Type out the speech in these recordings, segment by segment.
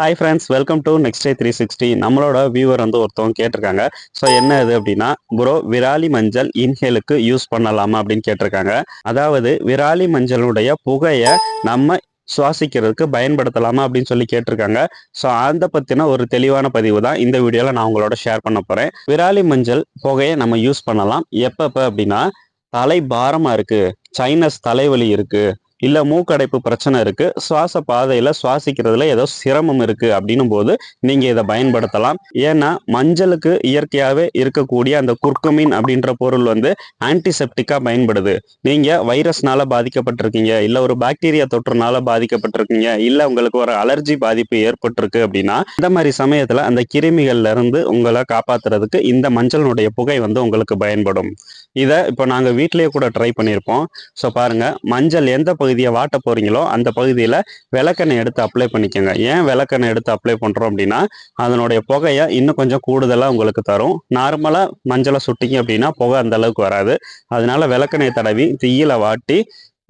Hi friends welcome to next day three sixty நம்மளோட viewer வந்து ஒருத்தவங்க கேட்டிருக்காங்க. ஸோ என்ன இது அப்படின்னா ப்ரோ விராலி மஞ்சள் இன்ஹேலுக்கு யூஸ் பண்ணலாமா அப்படின்னு கேட்டிருக்காங்க. அதாவது விராலி மஞ்சளுடைய புகையை நம்ம சுவாசிக்கிறதுக்கு பயன்படுத்தலாமா அப்படின்னு சொல்லி கேட்டிருக்காங்க. ஸோ அந்த பற்றின ஒரு தெளிவான பதிவு தான் இந்த வீடியோவில் நான் உங்களோட ஷேர் பண்ண போகிறேன் விராலி மஞ்சள் புகையை நம்ம யூஸ் பண்ணலாம். எப்பப்போ அப்படின்னா தலை பாரமாக இருக்குது சைனஸ் தலைவலி இருக்குது இல்ல மூக்கடைப்பு பிரச்சனை இருக்கு. சுவாச பாதையில சுவாசிக்கிறதுல ஏதோ சிரமம் இருக்கு அப்படின்னும் போது நீங்க இதை பயன்படுத்தலாம். ஏன்னா மஞ்சளுக்கு இயற்கையாவே இருக்கக்கூடிய அந்த குர்குமின் அப்படின்ற பொருள் வந்து ஆன்டிசெப்டிக்கா பயன்படுது. நீங்க வைரஸ்னால பாதிக்கப்பட்டிருக்கீங்க இல்ல ஒரு பாக்டீரியா தொற்றுனால பாதிக்கப்பட்டிருக்கீங்க இல்ல உங்களுக்கு ஒரு அலர்ஜி பாதிப்பு ஏற்பட்டிருக்கு அப்படின்னா இந்த மாதிரி சமயத்துல அந்த கிருமிகள்ல இருந்து உங்களை காப்பாத்துறதுக்கு இந்த மஞ்சளினுடைய புகை வந்து உங்களுக்கு பயன்படும். இதை இப்போ நாங்கள் வீட்டிலேயே கூட ட்ரை பண்ணியிருப்போம். ஸோ பாருங்கள் மஞ்சள் எந்த பகுதியை வாட்ட போகிறீங்களோ அந்த பகுதியில் விளக்கெண்ணெய் எடுத்து அப்ளை பண்ணிக்கோங்க. ஏன் விளக்கெண்ணெய் எடுத்து அப்ளை பண்ணுறோம் அப்படின்னா அதனுடைய புகையை இன்னும் கொஞ்சம் கூடுதலாக உங்களுக்கு தரும். நார்மலாக மஞ்சளை சுட்டிங்க அப்படின்னா புகை அந்த அளவுக்கு வராது. அதனால விளக்கெண்ணெய் தடவி தீயில வாட்டி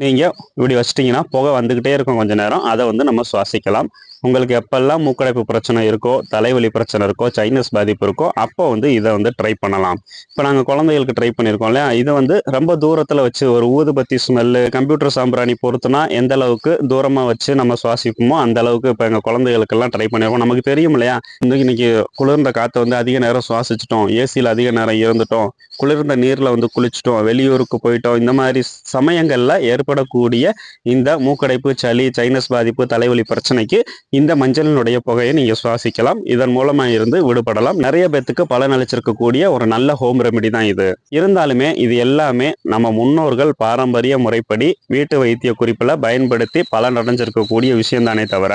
நீங்கள் இப்படி வச்சிட்டிங்கன்னா புகை வந்துக்கிட்டே இருக்கும் கொஞ்ச நேரம். அதை வந்து நம்ம சுவாசிக்கலாம். உங்களுக்கு எப்பெல்லாம் மூக்கடைப்பு பிரச்சனை இருக்கோ தலைவலி பிரச்சனை இருக்கோ சைனஸ் பாதிப்பு இருக்கோ அப்போ வந்து இதை வந்து ட்ரை பண்ணலாம். இப்போ நாங்கள் குழந்தைகளுக்கு ட்ரை பண்ணியிருக்கோம் இல்லையா? இதை வந்து ரொம்ப தூரத்தில் வச்சு ஒரு ஊதுபத்தி ஸ்மெல்லு கம்ப்யூட்டர் சாம்பிராணி பொறுத்துனா எந்த அளவுக்கு தூரமாக வச்சு நம்ம சுவாசிப்போமோ அந்த அளவுக்கு இப்போ எங்கள் குழந்தைகளுக்கெல்லாம் ட்ரை பண்ணியிருக்கோம். நமக்கு தெரியும் இல்லையா? இன்னைக்கு குளிர்ந்த காற்றை வந்து அதிக நேரம் சுவாசிச்சிட்டோம். ஏசியில் அதிக நேரம் இருந்துட்டோம். குளிர்ந்த நீரில் வந்து குளிச்சிட்டோம். வெளியூருக்கு போயிட்டோம். இந்த மாதிரி சமயங்களில் ஏற்படக்கூடிய இந்த மூக்கடைப்பு சளி சைனஸ் பாதிப்பு தலைவலி பிரச்சனைக்கு இந்த மஞ்சளினுடைய புகையை நீங்கள் சுவாசிக்கலாம். இதன் மூலமாக இருந்து விடுபடலாம். நிறைய பேத்துக்கு பலன் அளிச்சிருக்கக்கூடிய ஒரு நல்ல ஹோம் ரெமெடி தான் இது. இருந்தாலுமே இது எல்லாமே நம்ம முன்னோர்கள் பாரம்பரிய முறைப்படி வீட்டு வைத்திய குறிப்பில் பயன்படுத்தி பலன் அடைஞ்சிருக்கக்கூடிய விஷயம் தானே தவிர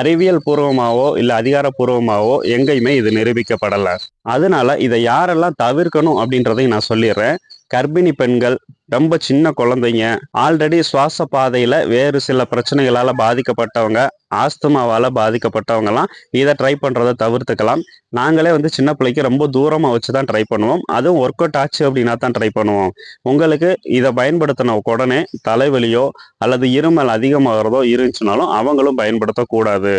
அறிவியல் பூர்வமாகவோ இல்லை அதிகாரப்பூர்வமாகவோ எங்கேயுமே இது நிரூபிக்கப்படலை. அதனால இதை யாரெல்லாம் தவிர்க்கணும் அப்படின்றதையும் நான் சொல்லிடுறேன். கர்ப்பிணி பெண்கள் ரொம்ப சின்ன குழந்தைங்க ஆல்ரெடி சுவாச பாதையில் வேறு சில பிரச்சனைகளால் பாதிக்கப்பட்டவங்க ஆஸ்துமாவால் பாதிக்கப்பட்டவங்கலாம் இதை ட்ரை பண்ணுறதை தவிர்த்துக்கலாம். நாங்களே வந்து சின்ன பிள்ளைக்கு ரொம்ப தூரமாக வச்சு தான் ட்ரை பண்ணுவோம். அதுவும் ஒர்க் அவுட் ஆச்சு அப்படின்னா தான் ட்ரை பண்ணுவோம். உங்களுக்கு இதை பயன்படுத்தின உடனே தலைவலியோ அல்லது இருமல் அதிகமாகிறதோ இருந்துச்சுனாலும் அவங்களும் பயன்படுத்தக்கூடாது.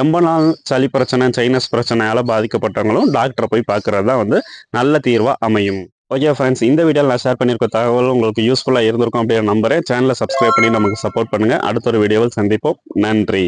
ரொம்ப நாள் சளி பிரச்சனை சைனஸ் பிரச்சனையால் பாதிக்கப்பட்டவங்களும் டாக்டரை போய் பார்க்குறது தான் வந்து நல்ல தீர்வாக அமையும். ஓகே ஃப்ரெண்ட்ஸ் இந்த வீடியோவில் நான் ஷேர் பண்ணியிருக்க தகவல் உங்களுக்கு யூஸ்ஃபுல்லாக இருந்திருக்கும் அப்படின்னு நம்புறேன். சேனலை சப்ஸ்கிரைப் பண்ணி நமக்கு சப்போர்ட் பண்ணுங்கள் அடுத்த ஒரு வீடியோவில் சந்திப்போம். நன்றி.